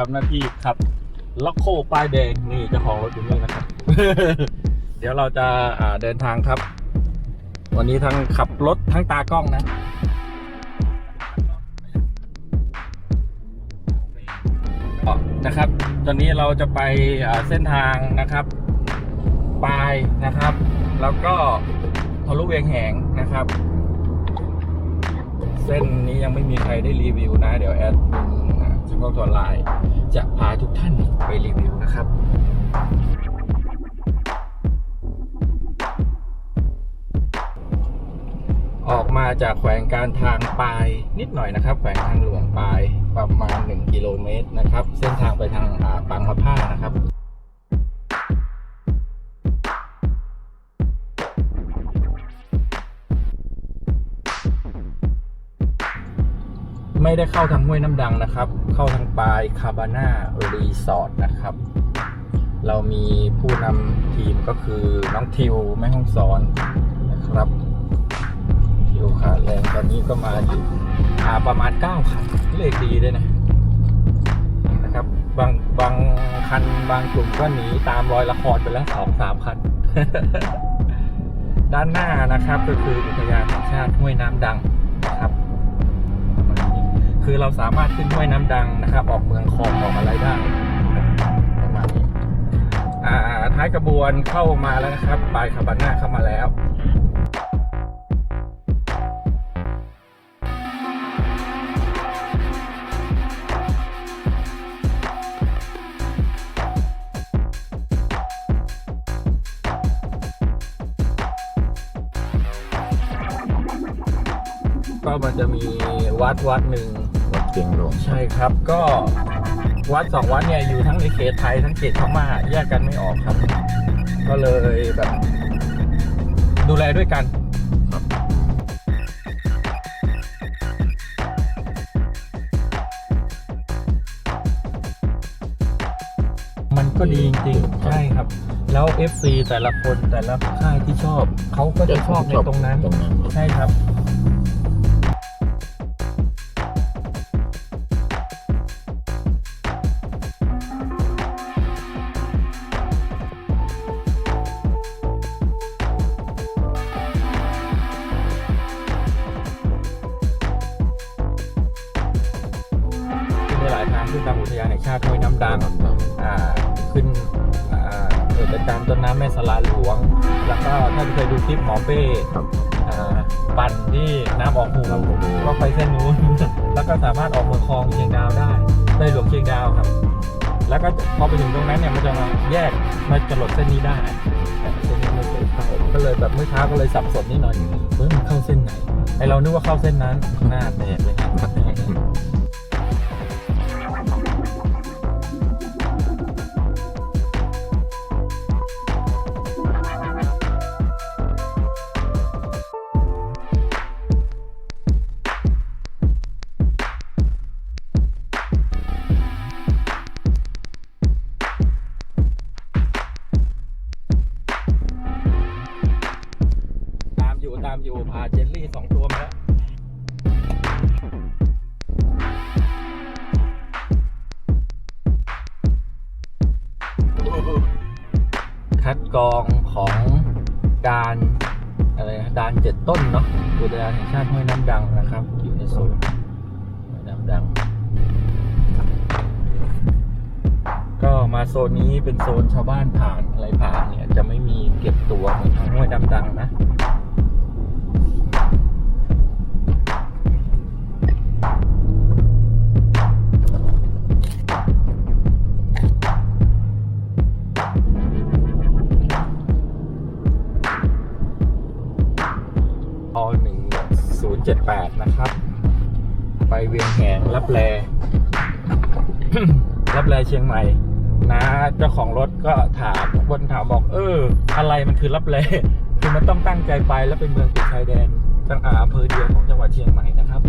ทำหน้าที่ขับล็อกโคป้ายแดงนี่จ้าของรถอยู่นี่นะครับ เดี๋ยวเราจะอ่าเดินทางครับ วันนี้ทั้งขับรถทั้งตากล้องนะนะครับ ตอนนี้เราจะไปเส้นทางนะครับปลายนะครับ แล้วก็ทะลุเวียงแหงนะครับ เส้นนี้ยังไม่มีใครได้รีวิวนะ เดี๋ยวแอด มินอ่าเฉพาะตัวไลน์จะพาทุกท่านไปรีวิวนะครับออกมาจากแขวงการทางปลายนิดหน่อยนะครับ แขวงทางหลวงปลายประมาณ 1 กิโลเมตรนะครับ เส้นทางไปทางปาบางมะผ้านะครับ ไม่ได้เข้าทางห้วยน้ำดังนะครับ เข้าทางปลายคาบาน่ารีสอร์ทนะครับ เรามีผู้นำทีมก็คือน้องทิวแม่ห้องสอนนะครับ ทิวขาแรงตอนนี้ก็มาอยู่อ่าประมาณ9คันเลขดีด้วยนะนะครับ บางบางคันบางกลุ่มก็หนีตามรอยละครไปแล้วสองสามคัน ด้านหน้านะครับก็คืออุทยานแห่งชาติห้วยน้ำดัง คือเราสามารถขึ้นห้วยน้ำดังนะครับ ออกเมืองคลองออกอะไรได้ประมาณนี้อ่าท้ายกระบวนเข้ามาแล้วนะครับปลายคาบาน่าเข้ามาแล้วก็มันจะมีวัดวัดหนึ่ง เชียงหลวงใช่ครับก็วัดสองวัดเนี่ยอยู่ทั้งในเขตไทยทั้งเขตพม่าแยกกันไม่ออกครับ ก็เลยแบบ ดูแลด้วยกันครับมันก็ดีจริงๆ ใช่ครับ แล้ว FC แต่ละคนแต่ละค่ายที่ชอบ เขาก็จะชอบในตรงนั้นตรงนั้นใช่ครับ ก็เลยสับสนนิดหน่อยเฮ้ยมันเข้าเส้นไหนไอเรานึกว่าเข้าเส้นนั้นหน้าแตกเลยครั โซนนี้เป็นโซนชาวบ้านผ่านอะไรผ่านเนี่ย จะไม่มีเก็บตัวเหมือนทางห้วยน้ำดังนะอหนึ่งศูนย์เจ็ดแปดนะครับ ไปเวียงแหงรับแลรับแลเชียงใหม่ เจ้าของรถก็ถามคนถามบอก เออ อะไรมันคือรับแลคือมันต้องตั้งใจไปแล้วเป็นเมืองติดชายแดนจังอาอำเภอเดียวของจังหวัดเชียงใหม่นะครับ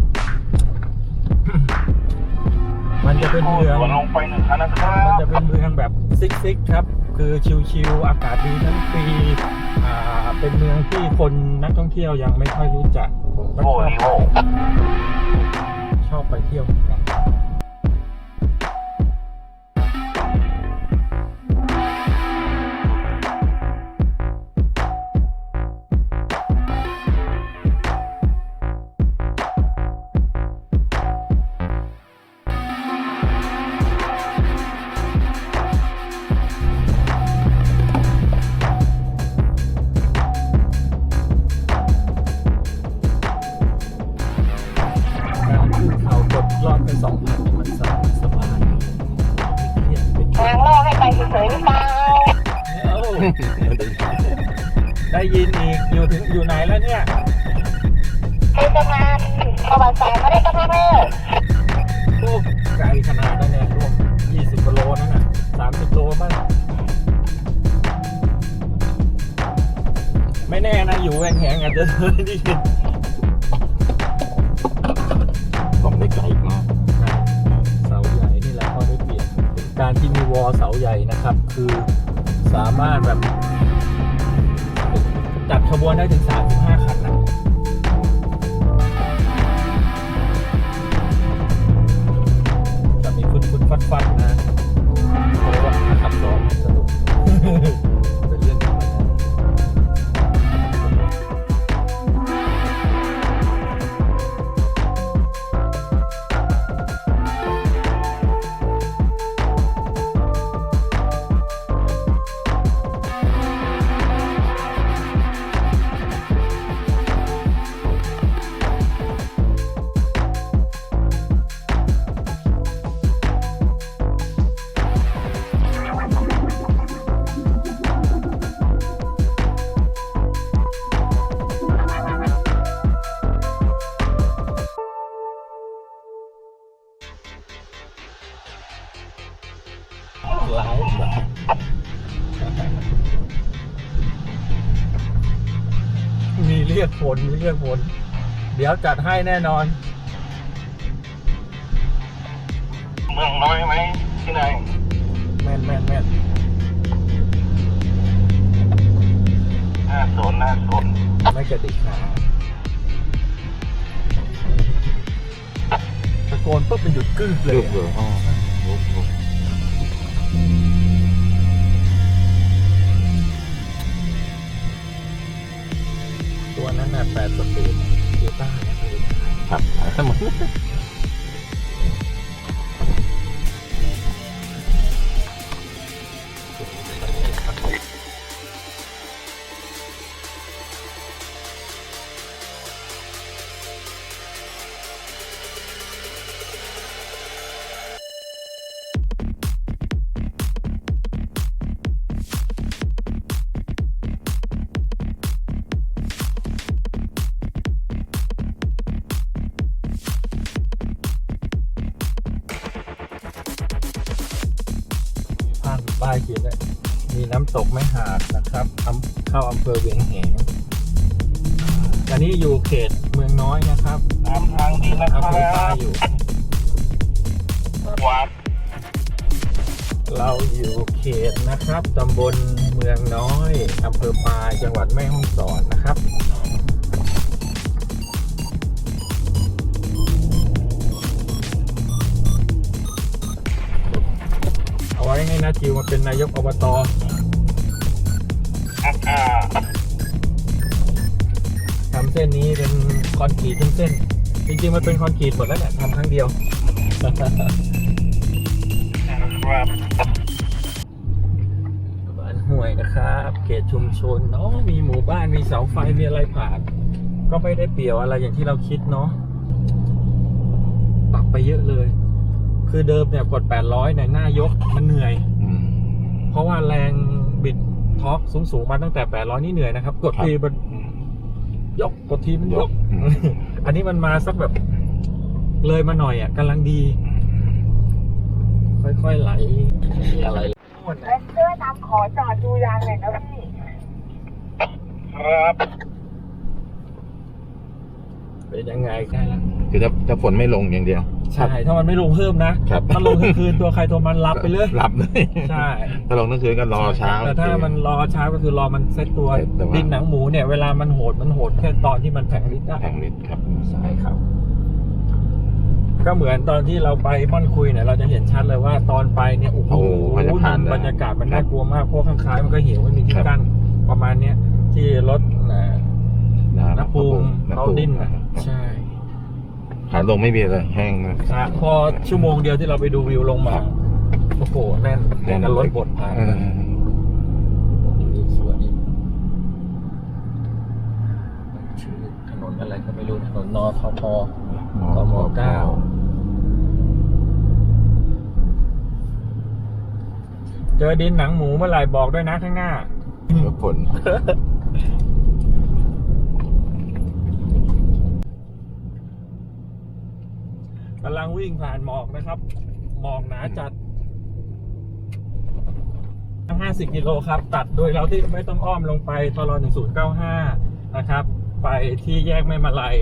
มันจะเป็นเมืองลงไปหนึ่งคันนะครัมันจะเป็นเมืองแบบซิกซิกครับ คือชิลๆอากาศดีทั้งปีอ่าเป็นเมืองที่คนนักท่องเที่ยวยังไม่ค่อยรู้จักผมก็ชโอ้อบยโอ้ชอบไปเที่ยวเหมือนกัน ได้ยินอีกอยู่ถึงอยู่ไหนแล้วเนี่ยเป็นสะพานประวัติศาสตร์ไม่ได้สะพานเลยโอ้ไกลขนาดนั้นเนี่ยร่วม20กิโลนั่นน่ะ30โลบ้างไม่แน่นะอยู่แหวงแหงอาจจะได้ยินผมได้ไกลมากเสาใหญ่นี่แหละเขาได้เปรียบการที่มีวอลเสาใหญ่นะครับ คือ สามารถแบบจัดขบวนได้ถึง 35 ยวจัดให้แน่นอน เมืองน้อยไหมที่ไหนแม่นแม่นแม่นน่าสนน่าสนไม่กระดิกขาตะโกนปุ๊บมันหยุดกึ้งเลยลูกเหรออ๋อลูกลูกตัวนั้นน่ะแปดสปีดกีต้าร์เนี่ยคือ ครับทั้งหมด ตกไม่หาดนะครับอำเข้าอำเภอเวียงแหงอันนี้อยู่เขตเมืองน้อยนะครับตามทางดีนะคอำรัเภอปลายบอยู่วัดเราอยู่เขตนะครับตำบลเมืองน้อยอำเภอปลายจังหวัดแม่ฮ่องสอนนะครับเอาไว้ให้นาจิวมาเป็นนายกอบต คอนกรีตทั้งเส้นจริงๆมันเป็นคอนกรีตหมดแล้วแหละทำครั้งเดียวครับบ้านห้วยนะครับ เขตชุมชนเนาะมีหมู่บ้านมีเสาไฟมีอะไรผ่าน ก็ไม่ได้เปรียวอะไรอย่างที่เราคิดเนาะปรับไปเยอะเลย คือเดิมเนี่ยกด 800ในยหน้ายกมันเหนื่อยอืมเพราะว่าแรงบิดทอร์กสูงๆมาตั้งแต่ 800 นี่เหนื่อยนะครับ กดครับทีมัน ยกกดทีมันยยกกอืมอันนี้มันมาสักแบบเลยมาหน่อยอะกำลังดี ค่อยๆไหลมีอะไรนวดเรนเจอร์นำขอจอดดูยางหน่อยนะพี่ ครับ เป็นยังไงได้ละคือถ้าถ้าฝนไม่ลงอย่างเดียว ใช่ถ้ามันไม่ลงเพิ่มนะครับ ถ้าลงกลางคืนตัวใครตัวมันรับไปเลยหลับเลยใช่ถ้าลงทั้งคืนก็รอเช้า แต่ถ้ามันรอเช้าก็คือรอมันเซ็ตตัวเซ็ตตัวดินหนังหมูเนี่ยเวลามันโหดมันโหดแค่ตอนที่มันแผงฤทธิ์ได้แผงฤทธิ์ครับใช่ครับ ก็เหมือนตอนที่เราไปม่อนคุยเนี่ยเราจะเห็นชัดเลยว่าตอนไปเนี่ยโอ้โหโอ้โหมันจะผ่านบรรยากาศมันครัน่าบกลัวมากเพราะข้างค้ายมันก็เหี่ยวไม่มีที่ครับกั้นประมาณเนี้ยที่รถ น่ะนะน้ำภูมิน้ำเขาภูมิดิ้นนะนะครับใช่ ขาลงไม่มีเลยแห้งนะครับพอชั่วโมงเดียวที่เราไปดูวิวลงมา โอ้โห แน่นแน่น กับรถบดผ่านเออสวยดีชื่อถนนอะไรก็ไม่รู้ถนนนอทพกมเก้าเจอดินหนังหมูเมื่อไหร่บอกด้วยนะข้างหน้า เดี๋ยวฝนำลังวิ่งผ่านหมอกนะครับ หมอกหนาจัด 50 กิโลครับ ตัดโดยเราที่ไม่ต้องอ้อมลงไปทร1095 นะครับ ไปที่แยกแม่มาลัย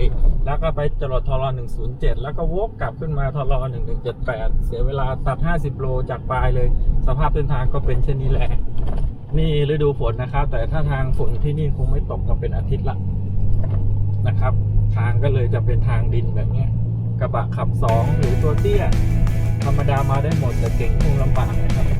แล้วก็ไปจรดทร107 แล้วก็วกกลับขึ้นมาทร1178 เสียเวลาตัด 50 โลจากปลายเลย สภาพเส้นทางก็เป็นเช่นนี้แหละ นี่ฤดูฝนนะครับ แต่ถ้าทางฝนที่นี่คงไม่ตกมาเป็นอาทิตย์ละนะครับ ทางก็เลยจะเป็นทางดินแบบนี้ กระบะขับสองหรือตัวเตี้ย ธรรมดามาได้หมดแต่เก่งคงลำบากนะครับ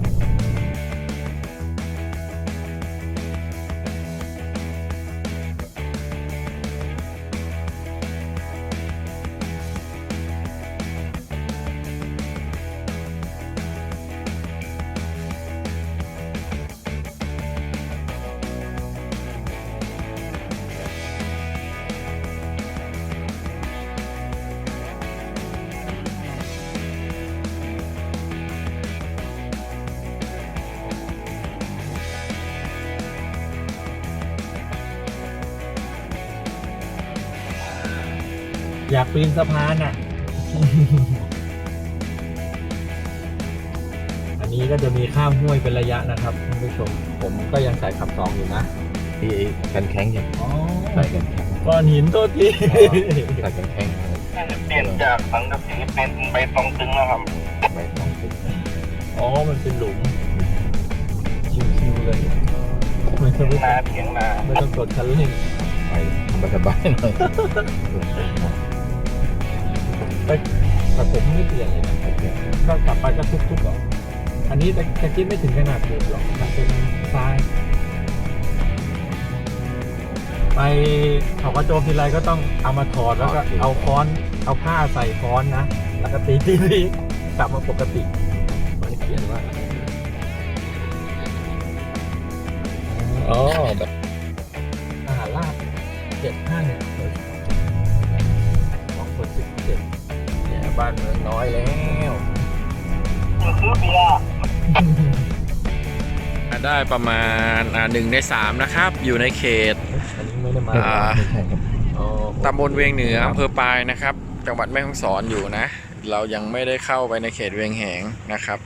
ากปีนสะพานอะ อันนี้ก็จะมีข้ามห้วยเป็นระยะนะครับท่านผู้ชม ผมก็ยังใส่ขับสองอยู่นะที่กันแข็งอย่างอ๋อใส่กันแข็งก้อนหินตัวทีใส่กันแข็งเปลี่ยนจากสังกะสีเป็นใบตองตึงแล้วครับไปสองสิบอ๋อ มันเป็นหลุมชิวๆเลยไม่ต้องนาเถียงนาไม่ต้องกดคันเร่งไปสบายๆหน่อย แต่แต่ผมไม่เปลี่ยนเลยนะก็กลับไปก็ทุบๆหรอกอันนี้แต่แต่คิดไม่ถึงขนาดถูกหรอกมันเป็นทราย ไปเขากระโจมทีไรก็ต้องเอามาถอดแล้วก็เอาค้อนเอาผ้าใส่ค้อนนะแล้วก็ตีตีตีกลับมาปกติมันเขียนว่าอ๋อแบบ บ้านเมืองน้อยแล้วมันคือเบียร์ได้ประมาณหนึ่งในสามนะครับ อยู่ในเขต อันนี้ไม่ได้มาอ่าไม่ใช่ครับอ๋อตำบลเวียงเหนืออำเภอปายนะครับ จังหวัดแม่ฮ่องสอนอยู่นะ เรายังไม่ได้เข้าไปในเขตเวียงแหงนะครับ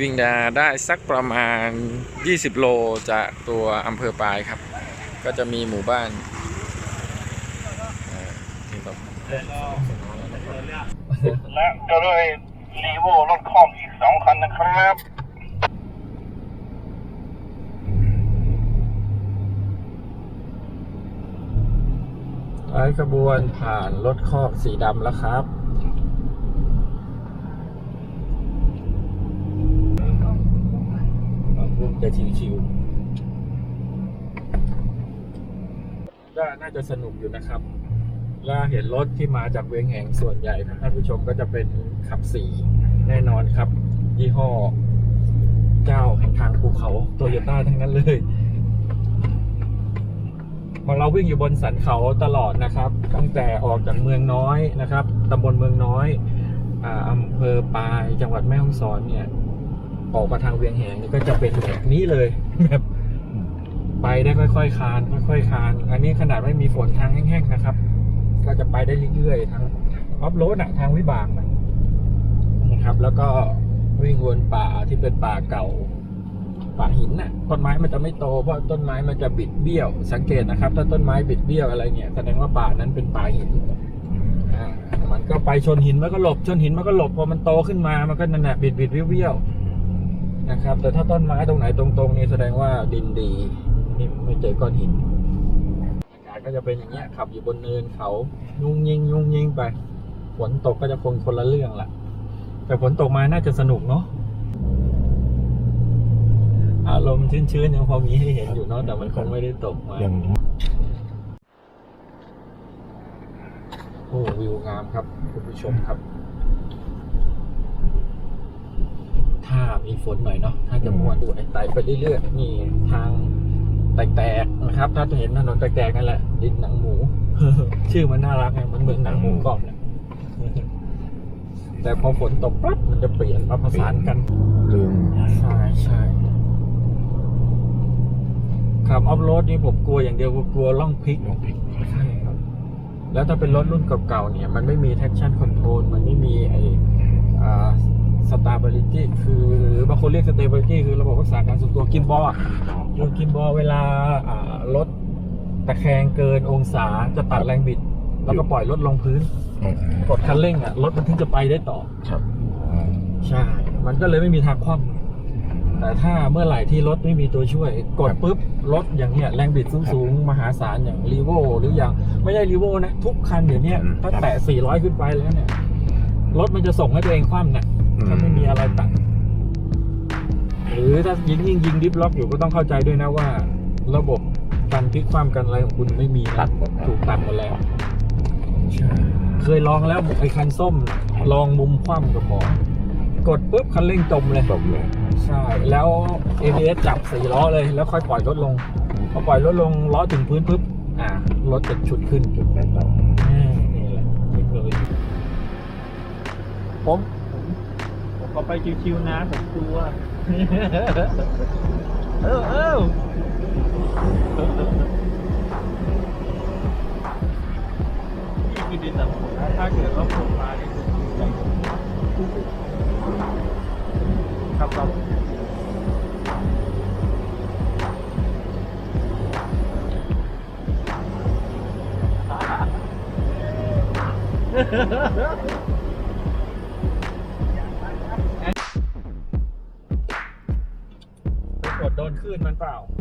วิ่งดาได้สักประมาณ 20 โลจากตัวอำเภอปายครับ ก็จะมีหมู่บ้านเอ่อที่แบบ และก็ด้วยรีโวรถคอมอีกสองคันนะครับท้ายขบวนผ่านรถคอกสีดำแล้วครับรุ่นจะชิวๆก็น่าจะสนุกอยู่นะครับ แล้วเห็นรถที่มาจากเวียงแหงส่วนใหญ่นะท่านผู้ชมก็จะเป็นขับสีแน่นอนครับ ยี่ห้อ เจ้าแห่งทางภูเขาโตโยต้าทั้งนั้นเลยขอเราวิ่งอยู่บนสันเขาตลอดนะครับ ตั้งแต่ออกจากเมืองน้อยนะครับตำบลเมืองน้อยอำเภอปายจังหวัดแม่ฮ่องสอนเนี่ย ออกมาทางเวียงแหงนี่ก็จะเป็นแบบนี้เลยแบบไปได้ค่อยๆคานค่อยๆคาน อันนี้ขนาดไม่มีฝนทางแห้งๆนะครับ ก็จะไปได้เรื่อยๆทางออฟโรดอะทางวิบากนะครับ แล้วก็วิ่งวนป่าที่เป็นป่าเก่า ป่าหินน่ะ ต้นไม้มันจะไม่โตเพราะต้นไม้มันจะบิดเบี้ยว สังเกตนะครับ ถ้าต้นไม้บิดเบี้ยวอะไรเนี่ยแสดงว่าป่านั้นเป็นป่าหินอ่ามันก็ไปชนหินมันก็หลบชนหินมันก็หลบพอมันโตขึ้นมามันก็นั่นแหละบิดบิดเบี้ยวเบี้ยวนะครับ แต่ถ้าต้นไม้ตรงไหนตรงๆนี่แสดงว่าดินดีนี่ไม่เจอก้อนหิน กาศก็จะเป็นอย่างเงี้ยขับอยู่บนเนินเขายุ่งยิงยุ่งยิงไป ฝนตกก็จะคงคนละเรื่องละแต่ฝนตกมาน่าจะสนุกเนาะอารมณ์ชื้นๆยังพอมีให้เห็นอยู่เนาะแต่มันคงไม่ได้ตกมายังโอ้วิวงามครับคุณผู้ชมครับ ถ้ามีฝนหน่อยเนาะถ้าจะม่วนดูไอ้ไต่ไปเรื่อยๆนี่ทาง แตกๆนะครับ ถ้าจะเห็นถนนแตกๆนั่นแหละ ดินหนังหมู ชื่อมันน่ารักไงมันเหมือนหนังหมูกรอบเนี่ยแต่พอฝนตกปั๊บมันจะเปลี่ยนมาผสานกันลืมใช่ใช่ขับออฟโรดนี่ผมกลัวอย่างเดียวคือกลัวล่องพลิกลองพลิกใช่ครับ แล้วถ้าเป็นรถรุ่นเก่าๆเนี่ย มันไม่มี traction control มันไม่มีไออ่า stability คือหรือบางคนเรียก stability คือระบบรักษาการทรงตัวกินบอล คือกินบอลเวลาอ่ารถตะแคงเกินองศาจะตัดแรงบิด แล้วก็ปล่อยรถลงพื้นอืมกดคันเร่งอะรถมันถึงจะไปได้ต่อครับอืมใช่ มันก็เลยไม่มีทางคว่ำแต่ถ้าเมื่อไหร่ที่รถไม่มีตัวช่วย กดปุ๊บรถอย่างเนี้ยแรงบิดสูงๆ มหาศาลอย่างรีโวหรืออย่างไม่ใช่รีโวนะ ทุกคันเดี๋ยวนี้ถ้าแตะ400 ขึ้นไปแล้วเนี่ย รถมันจะส่งให้ตัวเองคว่ำนะถ้าไม่มีอะไรตัด หรือถ้ายิงยิงยิงดิฟล็อกอยู่ก็ต้องเข้าใจด้วยนะว่า ระบบการพลิกคว่ำกันอะไรของคุณไม่มีนะตัดหมดนะถูกตัดหมดแล้ว เคยลองแล้วไอ้คันส้ม ลองมุมคว่ำกับหมอกดปุ๊บคันเร่งจมเลยจบเลยใช่แล้ว ABS จับสี่ล้อเลยแล้วค่อยปล่อยรถลงพอปล่อยรถลงล้อถึงพื้นปุ๊บอ่ารถจะฉุดขึ้นจุดแม่นเราอืมนี่แหละเทคโนโลยีผมผมก็ไปชิวๆนะผมกลัว เออเออนี่คือดินแต่ผมน น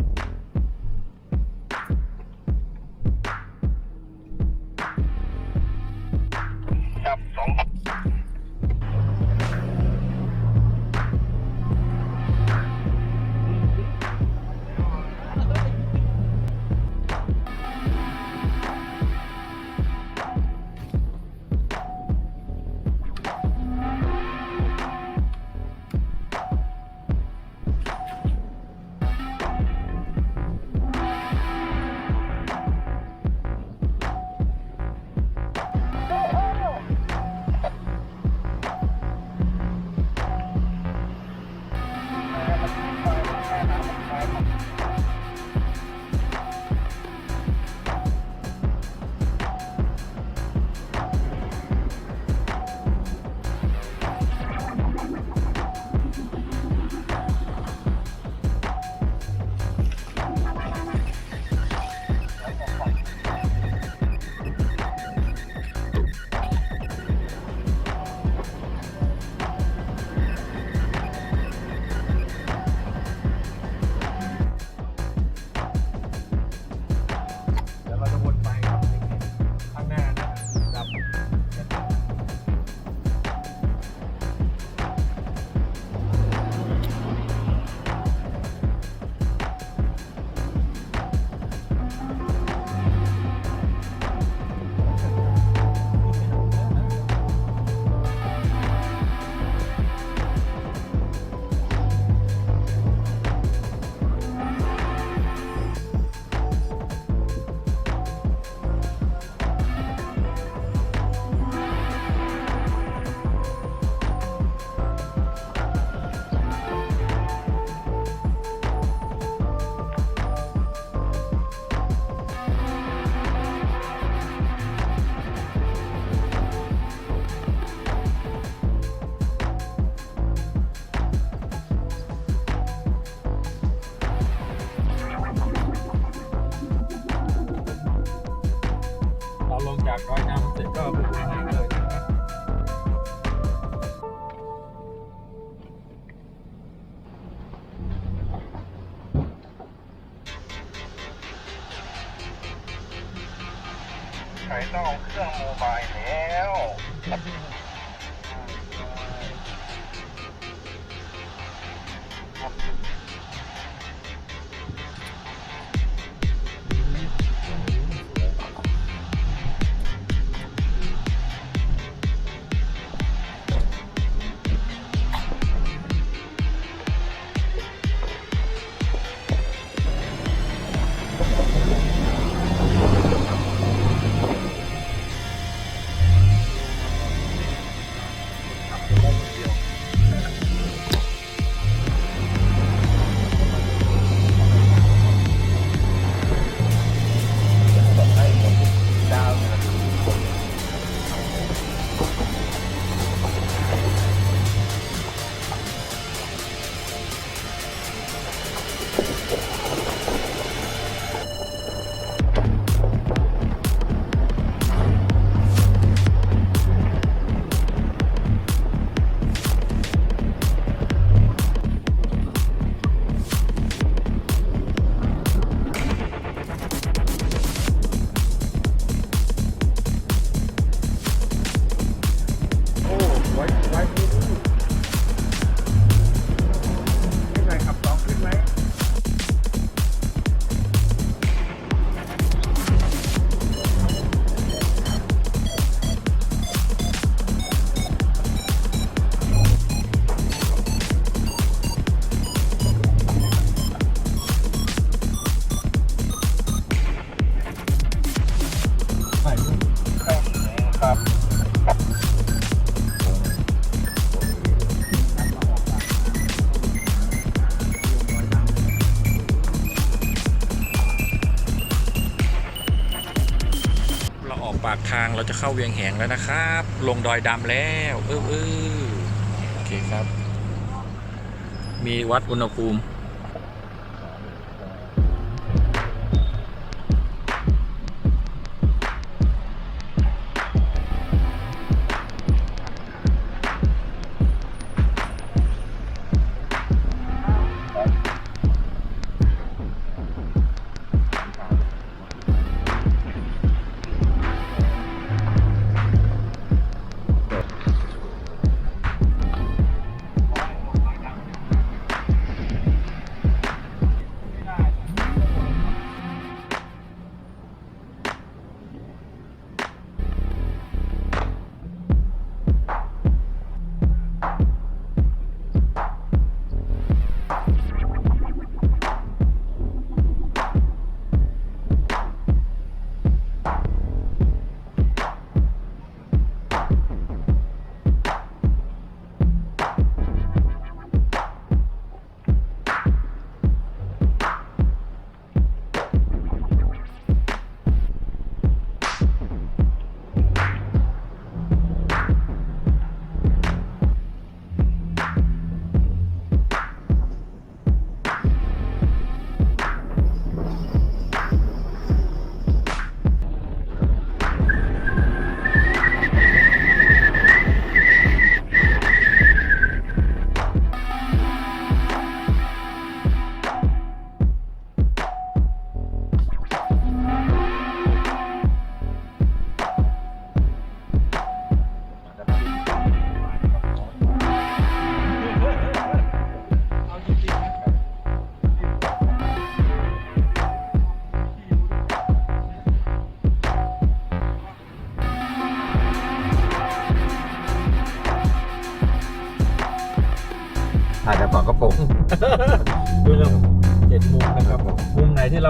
เราจะเข้าเวียงแหงแล้วนะครับ ลงดอยดำแล้วเออเออโอเคครับ มีวัดอุณหภูมิ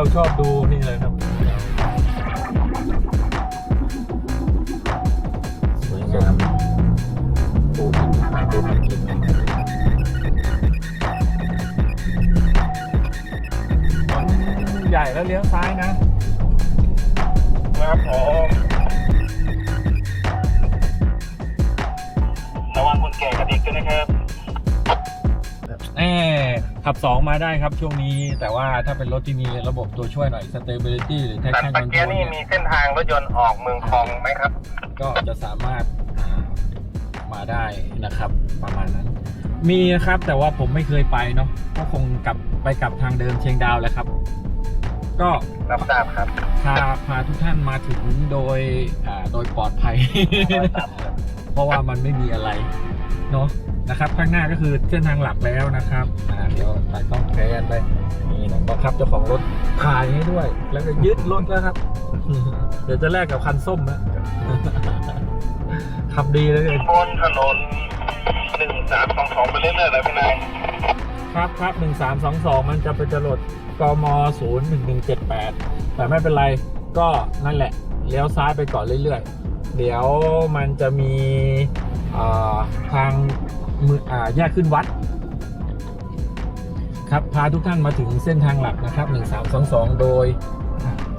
มุม ขับ 2 มาได้ครับช่วงนี้ แต่ว่าถ้าเป็นรถที่มีระบบตัวช่วยหน่อย stability หรือ แต่ traction ปัจ control เกียนี่มีเนี่ยเส้นทางรถยนต์ออกเมืองคลองไหมครับ ก็จะสามารถอ่ามาได้นะครับ ประมาณนั้น มีนะครับแต่ว่าผมไม่เคยไปเนาะก็คงกลับไปกลับทางเดิมเชียงดาวแหละครับ ก็ รับทราบครับ พาพาทุกท่านมาถึงโดยอ่าโดยปลอดภัย เพราะว่ามันไม่มีอะไร เนาะ นะครับ ข้างหน้าก็คือเส้นทางหลักแล้วนะครับอ่าเดี๋ยวตายต้องแพนไปนี่นะบังคับเจ้าของรถถ่ายให้ด้วย แล้วก็ยึดรถแล้วครับ เดี๋ยวจะแลกกับคันส้มนะขับดีเลยบนถนนหนึ่งสามสองสองไปเรื่อยๆเลยพี่นายครับครับหนึ่งสามสองสองมันจะไปจรดกมศูนย์หนึ่งหนึ่งเจ็ดแปดแต่ไม่เป็นไรก็นั่นแหละเลี้ยวซ้ายไปก่อนเรื่อยๆ เดี๋ยวมันจะมีอ่าทาง มืออ่าแยกขึ้นวัด ครับพาทุกท่านมาถึงเส้นทางหลักนะครับ 1322 โดย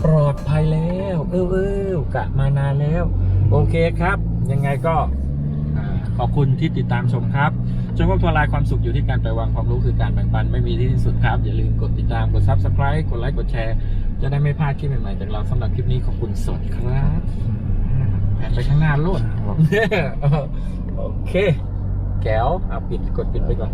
ปลอดภัยแล้วเออเออกะมานานแล้ว โอเคครับ ยังไงก็อ่าขอบคุณที่ติดตามชมครับจนพบทัวร์ไลน์ความสุขอยู่ที่การปล่อยวางความรู้คือการแบ่งปันไม่มีที่สิ้นสุดครับ อย่าลืมกดติดตามกด subscribe กดไลค์กดแชร์ จะได้ไม่พลาดคลิปใหม่ๆจากเราสำหรับคลิปนี้ขอบคุณสวัสดีครับแผนไปข้างหน้าโลดโอเค แก้วเอาปิดกดปิดไปก่อน